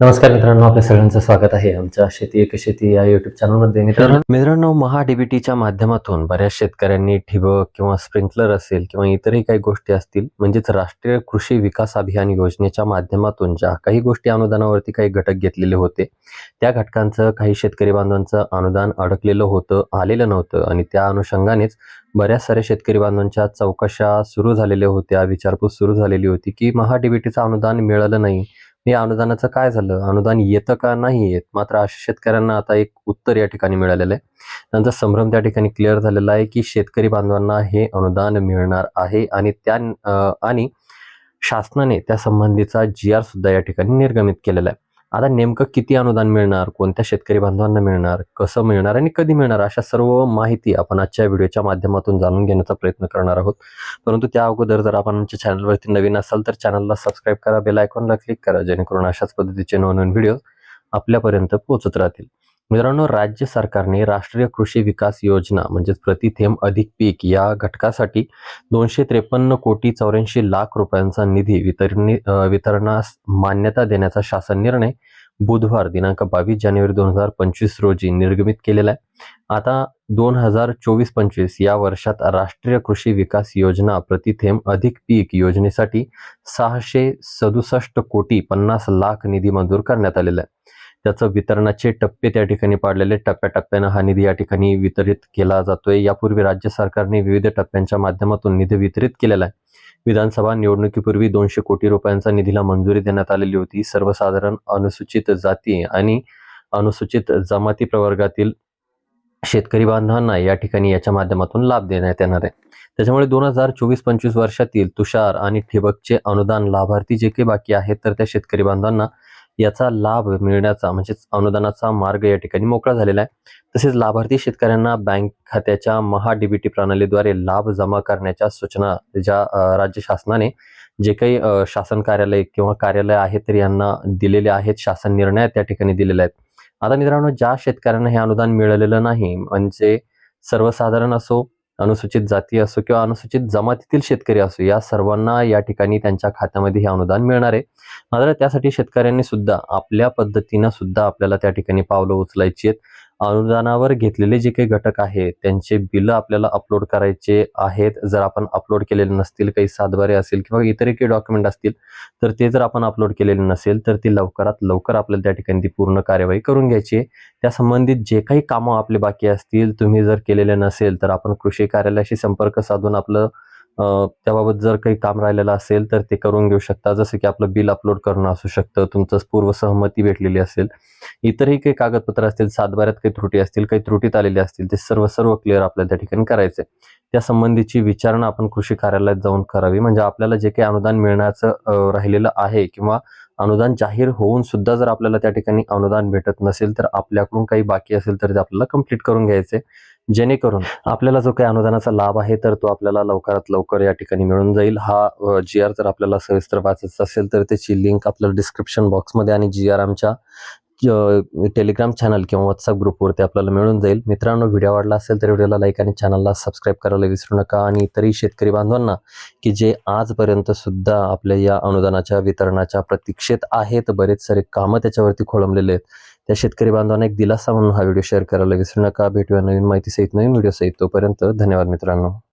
नमस्कार मित्रांनो आपल्या सगळ्यांचं स्वागत आहे आमच्या शेती एक शेती या युट्यूब चॅनलमध्ये मित्रांनो मित्रांनो महाडीबीटीच्या माध्यमातून बऱ्याच शेतकऱ्यांनी ठिबक किंवा स्प्रिंकलर असेल किंवा इतरही काही गोष्टी असतील म्हणजेच राष्ट्रीय कृषी विकास अभियान योजनेच्या माध्यमातून ज्या काही गोष्टी अनुदानावरती काही घटक घेतलेले होते त्या घटकांचं काही शेतकरी बांधवांचं अनुदान अडकलेलं होतं आलेलं नव्हतं. आणि त्या अनुषंगानेच बऱ्याच साऱ्या शेतकरी बांधवांच्या चौकशा सुरू झालेल्या होत्या विचारपूस सुरू झालेली होती की महाडीबीटीचं अनुदान मिळालं नाही. या अनुदानाचं काय झालं? अनुदान येतं का नाही येत? मात्र अशा शेतकऱ्यांना आता एक उत्तर या ठिकाणी मिळालेलं आहे. त्यांचा संभ्रम त्या ठिकाणी क्लिअर झालेला आहे की शेतकरी बांधवांना हे अनुदान मिळणार आहे आणि त्या आणि शासनाने त्या संबंधीचा जी आर सुद्धा या ठिकाणी निर्गमित केलेला आहे. आता नेमकं किती अनुदान मिळणार? कोणत्या शेतकरी बांधवांना मिळणार? कसं मिळणार आणि कधी मिळणार? अशा सर्व माहिती आपण आजच्या व्हिडिओच्या माध्यमातून जाणून घेण्याचा प्रयत्न करणार आहोत. परंतु त्या अगोदर जर आपण आमच्या चॅनलवरती नवीन असाल तर चॅनलला सबस्क्राईब करा बेल आयकॉनला क्लिक करा जेणेकरून अशाच पद्धतीचे नवनवीन व्हिडिओ आपल्यापर्यंत पोहोचत राहतील. मित्रांनो राज्य सरकारने राष्ट्रीय कृषी विकास योजना म्हणजेच प्रतिथेम अधिक पीक या घटकासाठी दोनशे त्रेपन्न कोटी चौऱ्याऐंशी लाख रुपयांचा निधी वितरणी वितरणास मान्यता देण्याचा शासन निर्णय बुधवार दिनांक बावीस जानेवारी दोन हजार पंचवीस रोजी निर्गमित केलेला आहे. आता दोन हजार चोवीस पंचवीस या वर्षात राष्ट्रीय कृषी विकास योजना प्रतिथेम अधिक पीक योजनेसाठी सहाशे सदुसष्ट कोटी पन्नास लाख निधी मंजूर करण्यात आलेला आहे. त्याचं वितरणाचे टप्पे त्या ठिकाणी पाडलेले. टप्प्याटप्प्यानं हा निधी या ठिकाणी वितरित केला जातोय. यापूर्वी राज्य सरकारने विविध टप्प्यांच्या माध्यमातून निधी वितरित केलेला आहे. विधानसभा निवडणुकीपूर्वी दोनशे कोटी रुपयांचा निधीला मंजुरी देण्यात आलेली होती. सर्वसाधारण अनुसूचित जाती आणि अनुसूचित जमाती प्रवर्गातील शेतकरी बांधवांना या ठिकाणी याच्या माध्यमातून लाभ देण्यात येणार आहे. त्याच्यामुळे दोन हजार चोवीस पंचवीस वर्षातील तुषार आणि ठिबकचे अनुदान लाभार्थी जे काही बाकी आहेत तर त्या शेतकरी बांधवांना याचा लाभ मिळण्याचा म्हणजेच अनुदानाचा मार्ग या ठिकाणी मोकळा झालेला आहे. तसेच लाभार्थी शेतकऱ्यांना बँक खात्याच्या महा डीबीटी प्रणालीद्वारे लाभ जमा करण्याच्या सूचना ज्या राज्य शासनाने जे काही शासन कार्यालय किंवा कार्यालय आहेत तर यांना दिलेले आहेत शासन निर्णय त्या ठिकाणी दिलेले आहेत. आता मित्रांनो ज्या शेतकऱ्यांना हे अनुदान मिळालेलं नाही म्हणजे सर्वसाधारण असो अनुसूचित जाती असो किंवा अनुसूचित जमातीतील शेतकरी असो या सर्वांना या ठिकाणी त्यांच्या खात्यामध्ये हे अनुदान मिळणार आहे. मात्र त्यासाठी शेतकऱ्यांनी सुद्धा आपल्या पद्धतीनं सुद्धा आपल्याला त्या ठिकाणी पावलं उचलायची आहेत. अनुदानावर घेतलेले जे काही घटक आहेत त्यांचे बिलं आपल्याला अपलोड करायचे आहेत. जर आपण अपलोड केलेले नसतील काही सातबारे असेल किंवा इतर काही डॉक्युमेंट असतील तर ते जर आपण अपलोड केलेले नसेल तर ती लवकरात लवकर आपल्याला त्या ठिकाणी ती पूर्ण कार्यवाही करून घ्यायची त्या संबंधित जे काही कामं आपले बाकी असतील तुम्ही जर केलेले नसेल तर आपण कृषी कार्यालयाशी संपर्क साधून आपलं त्याबाबत जर काही काम राहिलेलं असेल तर ते करून घेऊ शकता. जसं की आपलं बिल अपलोड करणं असू शकतं तुमचं पूर्व सहमती भेटलेली असेल. इतरही काही कागदपत्र असतील सातबाऱ्यात काही त्रुटी असतील काही त्रुटीत आलेले असतील ते सर्व सर्व क्लिअर आपल्याला त्या ठिकाणी करायचे त्या संबंधीची विचारणा आपण कृषी कार्यालयात जाऊन करावी. म्हणजे आपल्याला जे काही अनुदान मिळण्याचं राहिलेलं आहे किंवा अनुदान जाहीर होऊन सुद्धा जर आपल्याला त्या ठिकाणी अनुदान भेटत नसेल तर आपल्याकडून काही बाकी असेल तर ते आपल्याला कंप्लीट करून घ्यायचे जेणेकरून आपल्याला जो काही अनुदानाचा लाभ आहे तर तो आपल्याला लवकरात लवकर या ठिकाणी मिळून जाईल. हा जी आर जर आपल्याला सविस्तर वाचायचा असेल तर त्याची लिंक आपल्याला डिस्क्रिप्शन बॉक्समध्ये आणि जी आर आमच्या टेलिग्राम चॅनल किंवा व्हॉट्सअप ग्रुपवरती आपल्याला मिळून जाईल. मित्रांनो व्हिडिओ आवडला असेल तर व्हिडिओला लाईक आणि चॅनलला सबस्क्राईब करायला विसरू नका. आणि इतरही शेतकरी बांधवांना की जे आजपर्यंत सुद्धा आपल्या या अनुदानाच्या वितरणाच्या प्रतीक्षेत आहेत बरेच सारे कामं त्याच्यावरती खोळंबलेले आहेत. त्या शेतकरी बांधवांना एक दिलासा म्हणून हा व्हिडिओ शेअर करायला विसरू नका. भेटूया नवीन माहिती सहित नवीन व्हिडिओसहित तोपर्यंत धन्यवाद मित्रांनो.